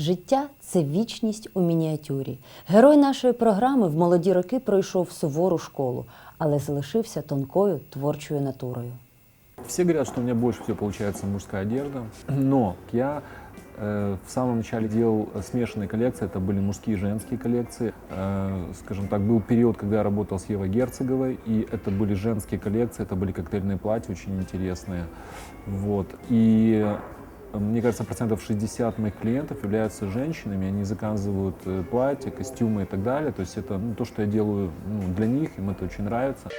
Життя це вічність у мініатюрі. Герой нашої програми в молоді роки пройшов сувору школу, але залишився тонкою творчою натурою. Все говорят, что у меня больше всего получается мужская одежда, но я э, в самом начале делал смешанные коллекции, это были мужские и женские коллекции. Э, скажем так, был период, когда я работал с Евой Герцеговой, и это были женские коллекции, это были коктейльные платья очень интересные. Вот. И э, мне кажется, процентов 60 моих клиентов являются женщинами, они заказывают э, платья, костюмы и так далее. То есть это ну, то, что я делаю ну, для них, им это очень нравится.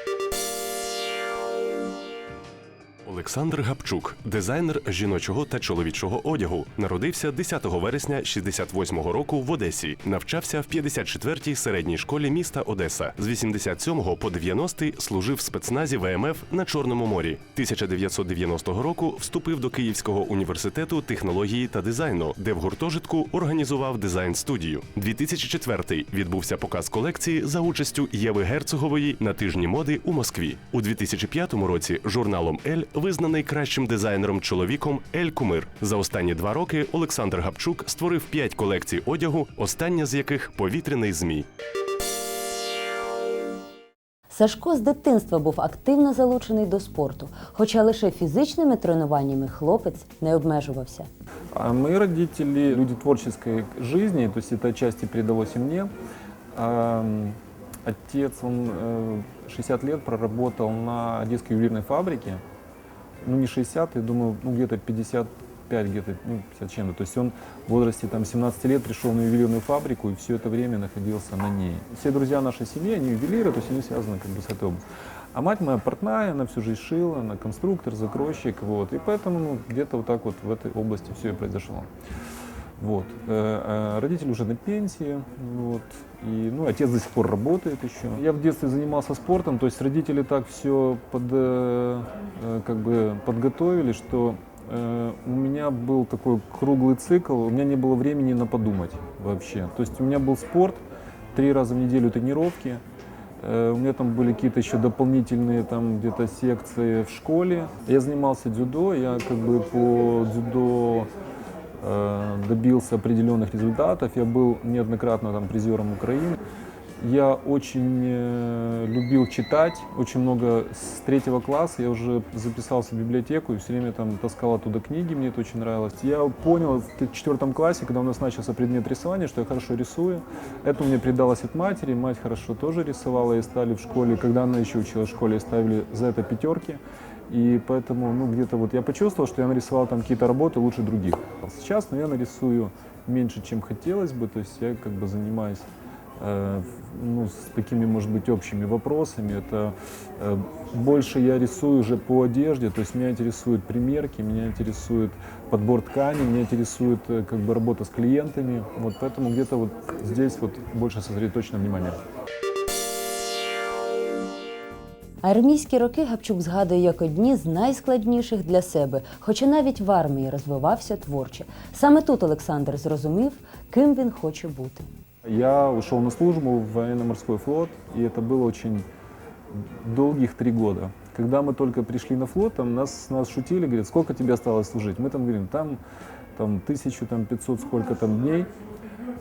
Олександр Гапчук, дизайнер жіночого та чоловічого одягу, народився 10 вересня 68-го року в Одесі. Навчався в 54-й середній школі міста Одеса. З 87-го по 90-й служив в спецназі ВМФ на Чорному морі. 1990 року вступив до Київського університету технології та дизайну, де в гуртожитку організував дизайн-студію. 2004-й відбувся показ колекції за участю Єви Герцогової на тижні моди у Москві. У 2005 році журналом Ель визнаний кращим дизайнером чоловіком Ель Кумир. За останні два роки Олександр Гапчук створив п'ять колекцій одягу, остання з яких повітряний змій. Сашко з дитинства був активно залучений до спорту, хоча лише фізичними тренуваннями хлопець не обмежувався. А мои родители люди творческой жизни, то есть это отчасти передалось и мне. Ам, Отец, он э, 60 лет проработал на одесской ювелирной фабрике. Ну, не 60, я думаю, ну, где-то 55, где-то, ну, 50 с чем-то. То есть он в возрасте там 17 лет пришел на ювелирную фабрику и все это время находился на ней. Все друзья нашей семьи, они ювелиры, то есть они связаны как бы с областью. А мать моя портная, она всю жизнь шила, она конструктор, закройщик, вот. И поэтому ну, где-то вот так вот в этой области все и произошло. Вот. Э, э, Родители уже на пенсии, вот. И, ну, отец до сих пор работает еще. Я в детстве занимался спортом, то есть родители так все под, э, э, как бы подготовили, что у меня был такой круглый цикл, у меня не было времени на подумать вообще. То есть у меня был спорт, три раза в неделю тренировки, У меня там были какие-то еще дополнительные там где-то секции в школе. Я занимался дзюдо, я как бы по дзюдо добился определенных результатов. Я был неоднократно там призером Украины. Я очень э, любил читать, очень много с третьего класса я уже записался в библиотеку и все время там таскал оттуда книги, мне это очень нравилось. Я понял в четвертом классе, когда у нас начался предмет рисования, что я хорошо рисую. Это мне передалось от матери, мать хорошо тоже рисовала, и стали в школе, когда она еще училась в школе, ставили за это пятерки. И поэтому, ну, где-то вот я почувствовал, что я нарисовал там какие-то работы лучше других. Сейчас, ну, я нарисую меньше, чем хотелось бы, то есть я как бы занимаюсь э, ну, с такими, может быть, общими вопросами. Это э, больше я рисую уже по одежде, то есть меня интересуют примерки, меня интересует подбор тканей, меня интересует э, как бы работа с клиентами. Вот поэтому где-то вот здесь вот больше сосредоточено внимание. Армійські роки Гапчук згадує як одні з найскладніших для себе, хоча навіть в армії розвивався творче. Саме тут Олександр зрозумів, ким він хоче бути. Я ушел на службу в военно-морской флот, и это было очень долгих три года. Когда мы только пришли на флот, там нас, нас шутили, говорят, сколько тебе осталось служить? Мы там говорим, там, там тысячу, там пятьсот, сколько там дней.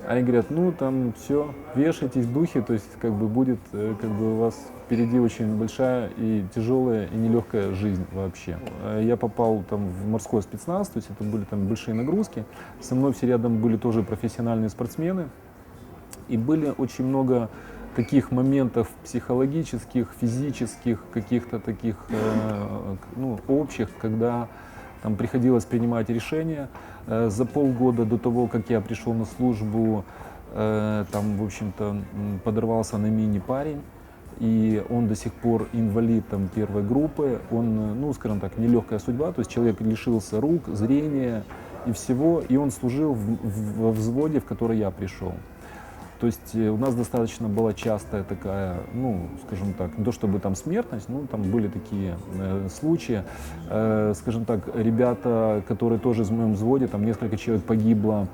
Они говорят, ну там все, вешайтесь в духе, то есть как бы будет, э, как бы у вас впереди очень большая и тяжелая и нелегкая жизнь вообще. Э, Я попал там в морской спецназ, то есть это были там большие нагрузки. Со мной все рядом были тоже профессиональные спортсмены. И были очень много таких моментов психологических, физических, каких-то таких э, ну, общих, когда там приходилось принимать решения. Э, за полгода до того, как я пришел на службу, э, там, в общем-то, подорвался на мини парень. И он до сих пор инвалид там, первой группы. Он, э, ну, скажем так, нелегкая судьба. То есть человек лишился рук, зрения и всего. И он служил в, в- во взводе, в который я пришел. То есть э, у нас достаточно была частая такая, ну, скажем так, не то чтобы там смертность, ну, там были такие э, случаи. Э, скажем так, ребята, которые тоже в моем взводе, там несколько человек погибло,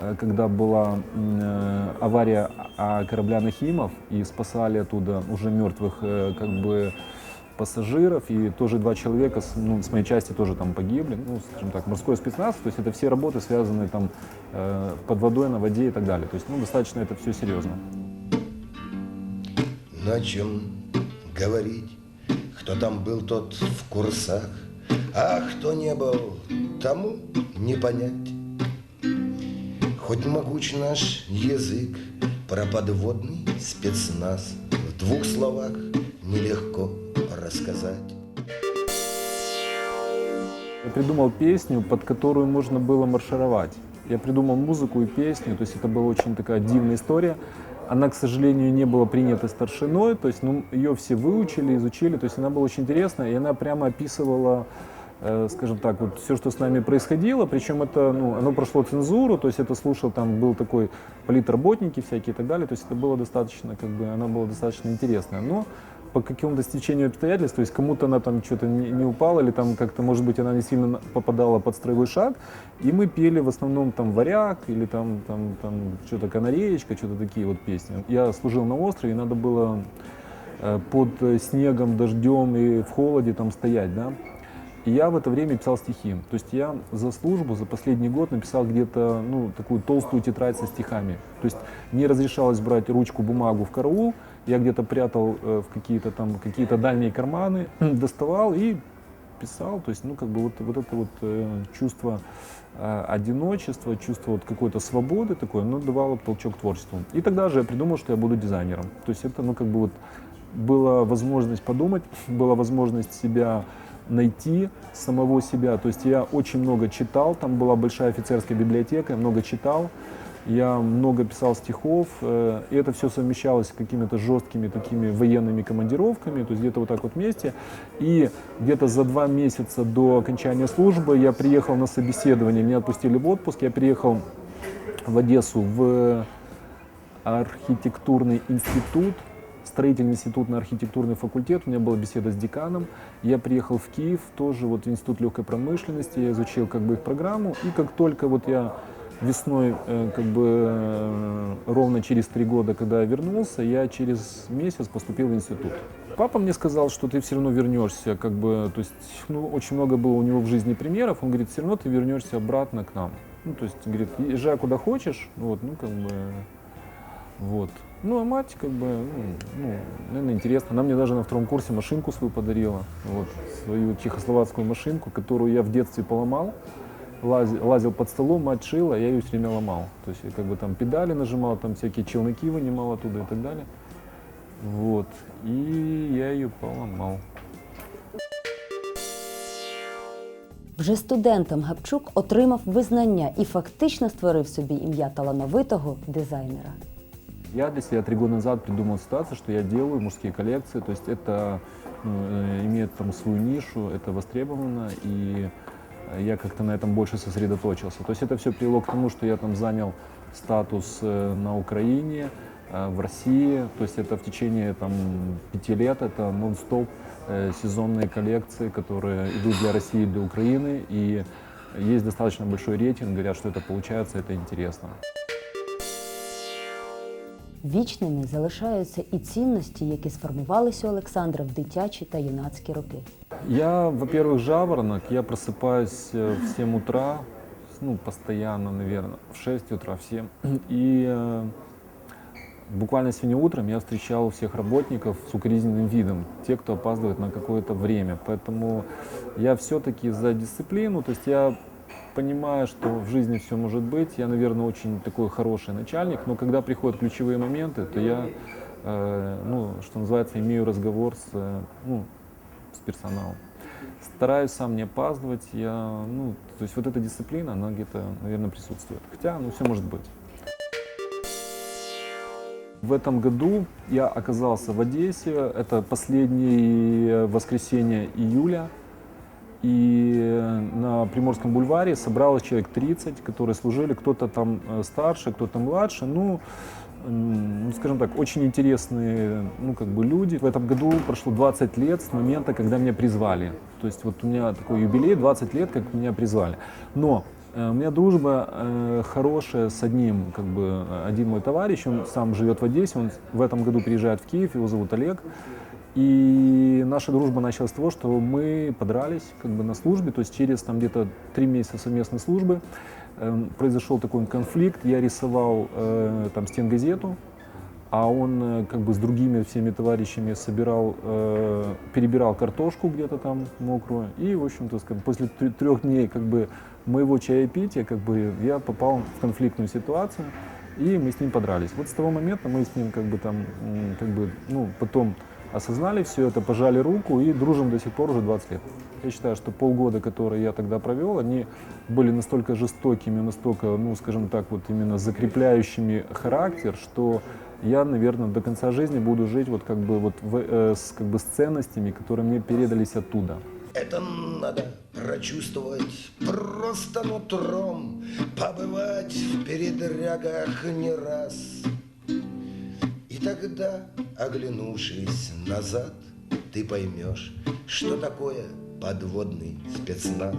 э, когда была э, авария корабля Нахимов, и спасали оттуда уже мертвых, э, как бы, пассажиров, и тоже два человека ну, с моей части тоже там погибли, ну, скажем так, морской спецназ, то есть это все работы, связанные там э, под водой, на воде и так далее, то есть, ну, достаточно это все серьезно. На чем говорить, кто там был, тот в курсах, а кто не был, тому не понять. Хоть могуч наш язык про подводный спецназ, в двух словах нелегко рассказать. Я придумал песню, под которую можно было маршировать. Я придумал музыку и песню, то есть это была очень такая дивная история. Она, к сожалению, не была принята старшиной, то есть ну, ее все выучили, изучили, то есть она была очень интересная, и она прямо описывала, э, скажем так, вот все, что с нами происходило, причем это, ну, оно прошло цензуру, то есть это слушал, там был такой политработники всякие и так далее, то есть это было достаточно, как бы, она была достаточно интересная. Но по какому-то стечению обстоятельств, то есть кому-то она там что-то не, не упала, или там как-то, может быть, она не сильно попадала под строевой шаг, и мы пели в основном там «Варяг» или там, там, там что-то «Канареечка», что-то такие вот песни. Я служил на острове, и надо было э, под снегом, дождем и в холоде там стоять, да. И я в это время писал стихи. То есть я за службу, за последний год написал где-то ну, такую толстую тетрадь со стихами. То есть не разрешалось брать ручку, бумагу в караул. Я где-то прятал э, в какие-то там какие-то дальние карманы, доставал и писал. То есть, ну, как бы вот, вот это вот э, чувство э, одиночества, чувство вот какой-то свободы такое, оно давало толчок творчеству. И тогда же я придумал, что я буду дизайнером. То есть это, ну, как бы вот была возможность подумать, была возможность себя найти, самого себя. То есть я очень много читал, там была большая офицерская библиотека, я много читал, я много писал стихов, э, и это все совмещалось с какими-то жесткими такими военными командировками, то есть где-то вот так вот вместе. И где-то за два месяца до окончания службы я приехал на собеседование, меня отпустили в отпуск, я приехал в Одессу в архитектурный институт, строительный институт на архитектурный факультет. У меня была беседа с деканом. Я приехал в Киев, тоже вот в институт легкой промышленности. Я изучил как бы их программу. И как только вот я весной, э, как бы э, ровно через три года, когда я вернулся, я через месяц поступил в институт. Папа мне сказал, что ты все равно вернешься, как бы, то есть, ну, очень много было у него в жизни примеров. Он говорит, все равно ты вернешься обратно к нам. Ну, то есть, говорит, езжай куда хочешь, вот, ну, как бы, вот. Ну, а мать, как бы, ну, ну, наверное, интересно. Она мне даже на втором курсе машинку свою подарила, вот, свою чехословацкую машинку, которую я в детстве поломал. Лазил, лазил под столом, мать шила, я ее все время ломал. То есть я как бы там педали нажимал, там всякие челноки вынимал оттуда и так далее. Вот. И я ее поломал. Вже студентом Гапчук отримав визнання і фактично створив собі ім'я талановитого дизайнера. Я для себя три года назад придумал ситуацию, что я делаю мужские коллекции, то есть это ну, э, имеет там свою нишу, это востребовано, и я как-то на этом больше сосредоточился. То есть это все привело к тому, что я там занял статус э, на Украине, э, в России, то есть это в течение там пяти лет, это нон-стоп сезонные коллекции, которые идут для России и для Украины, и есть достаточно большой рейтинг, говорят, что это получается, это интересно. Вічними залишаються і цінності, які сформувалися у Олександра в дитячі та юнацькі роки. Я, во-первых, жаворонок, я просыпаюсь э, в 7 утра, ну, постоянно, наверное, в 6 утра, в 7. И э, буквально сегодня утром я встречал всех работников с укоризненным видом, те, кто опаздывает на какое-то время. Поэтому я все-таки за дисциплину, то есть я понимаю, что в жизни все может быть. Я, наверное, очень такой хороший начальник, но когда приходят ключевые моменты, то я, э, ну, что называется, имею разговор с, э, ну, с персоналом. Стараюсь сам не опаздывать. Я, ну, то есть вот эта дисциплина, она где-то, наверное, присутствует. Хотя, ну, все может быть. В этом году я оказался в Одессе. Это последнее воскресенье июля. И на Приморском бульваре собралось человек 30, которые служили, кто-то там э, старше, кто-то младше. Ну, ну, скажем так, очень интересные ну, как бы люди. В этом году прошло 20 лет с момента, когда меня призвали. То есть вот у меня такой юбилей, 20 лет, как меня призвали. Но э, у меня дружба э, хорошая с одним, как бы, э, один мой товарищ, он сам живет в Одессе, он в этом году приезжает в Киев, его зовут Олег. И наша дружба началась с того, что мы подрались как бы на службе, то есть через там где-то три месяца совместной службы эм, произошел такой конфликт. Я рисовал э, там стенгазету, а он э, как бы с другими всеми товарищами собирал, э, перебирал картошку где-то там мокрую. И, в общем-то, после тр- трех дней как бы моего чаепития как бы я попал в конфликтную ситуацию, и мы с ним подрались. Вот с того момента мы с ним как бы там, как бы, ну, потом осознали все это, пожали руку и дружим до сих пор уже 20 лет. Я считаю, что полгода, которые я тогда провел, они были настолько жестокими, настолько, ну, скажем так, вот именно закрепляющими характер, что я, наверное, до конца жизни буду жить вот как бы вот в- э, с, как бы с ценностями, которые мне передались оттуда. Это надо прочувствовать просто нутром, побывать в передрягах не раз. Тогда, оглянувшись назад, ты поймешь, что такое подводный спецназ.